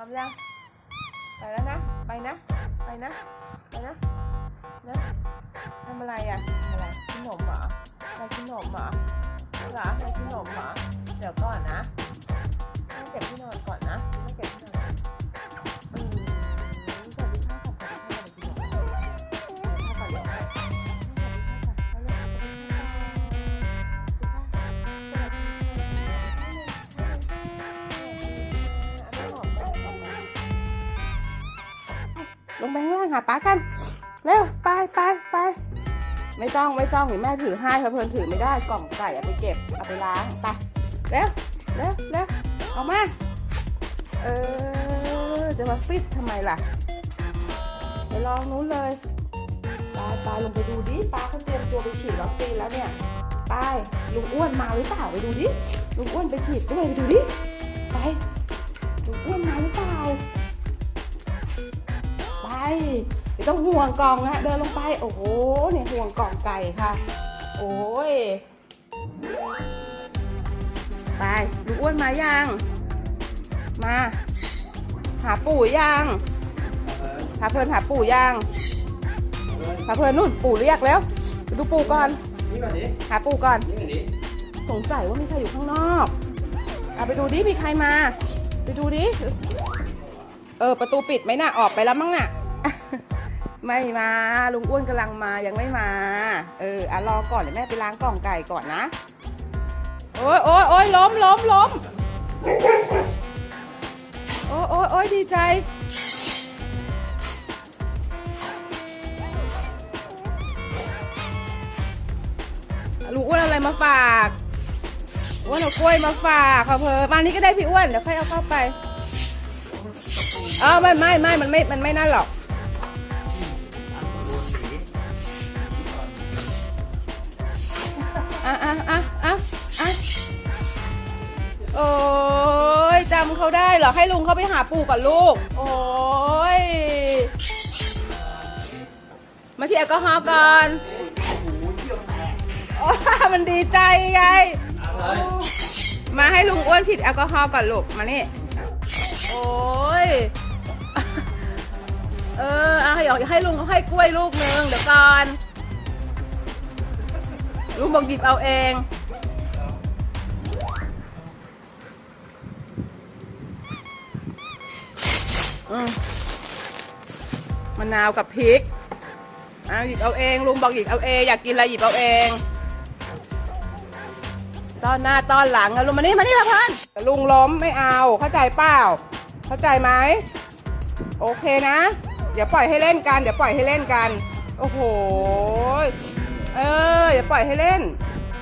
ร้อมยังไปแล้วนะ ไปนะ ไปนะ ไปนะ นะทำอะไรอะทำอะไรกินขนมเหรออะไรกินขนมเหรอเหรออะไรกินขนมเหรอเดี๋ยวก่อน ลงไปข้างล่างหาป้ากัน เร็ว ไปไปไป ไม่ต้องไม่ต้องเดี๋ยวแม่ถือให้เพลินถือไม่ได้กล่องไก่เอาไปเก็บเอาไปล้างไปเร็วเร็วเร็วออกมาเออจะมาฟิตทำไมล่ะไปลองนู้นเลยไปไปลงไปดูดิป้าเขาเตรียมตัวไปฉีดวัคซีนแล้วเนี่ยไปลุงอ้วนมาหรือเปล่าไปดูดิลุงอ้วนไปฉีดด้วยไปดูดิไป ไม่ต้องห่วงกล่องนะเดินลงไป โอ้โหเนี่ยห่วงกล่องไก่ค่ะ โอ้ย ไปลูกอ้วนมายัง มา หาปู่ยัง หาเพลินหาปู่ยังหาเพลินนู่นปู่เรียกแล้วไปดูปู่ก่อนนี่ก่อนดิหาปู่ก่อนนี่ก่อนดิสงสัยว่ามีใครอยู่ข้างนอกเอาไปดูดิ มีใครมา ไปดูดิ เออ ประตูปิดไหมน่ะ ออกไปแล้วมั้งน่ะ ไม่มาลุงอ้วนกำลังมายังไม่มา เอออะรอก่อนเดี๋ยวแม่ไปล้างกล่องไก่ก่อนนะ โอ้ยโอ้ยโอ้ยล้มล้มล้มโอ้ยโอ้ยโอ้ยดีใจ ลุงอ้วนอะไรมาฝากอ้วนเอากล้วยมาฝากค่ะเพอมานี้ก็ได้พี่อ้วนเดี๋ยวค่อยเอาเข้าไปเออไม่ไม่ไม่มันไม่มันไม่นั่นหรอก เขาได้เหรอให้ลุงเขาไปหาปู่ก่อนลูก โอ้ยมาฉีดแอลกอฮอล์ก่อนโอ้มันดีใจไง มาให้ลุงอ้วนฉีดแอลกอฮอล์ก่อนลูกมานี่ โอ้ยเออเอาให้ให้ลุงเขาให้กล้วยลูกนึงเดี๋ยวก่อนลุงบอกหยิบเอาเอง อืมมะนาวกับพริกเอาหยิบเอาเองลุงบอกหยิบเอาเองอยากกินอะไรหยิบเอาเองตอนหน้าตอนหลังอะลุงมานี่มานี่ละพันแต่ลุงล้มไม่เอาเข้าใจเปล่า เข้าใจไหมโอเคนะอย่าปล่อยให้เล่นกันเดี๋ยวปล่อยให้เล่นกัน โอ้โห เอออย่าปล่อยให้เล่น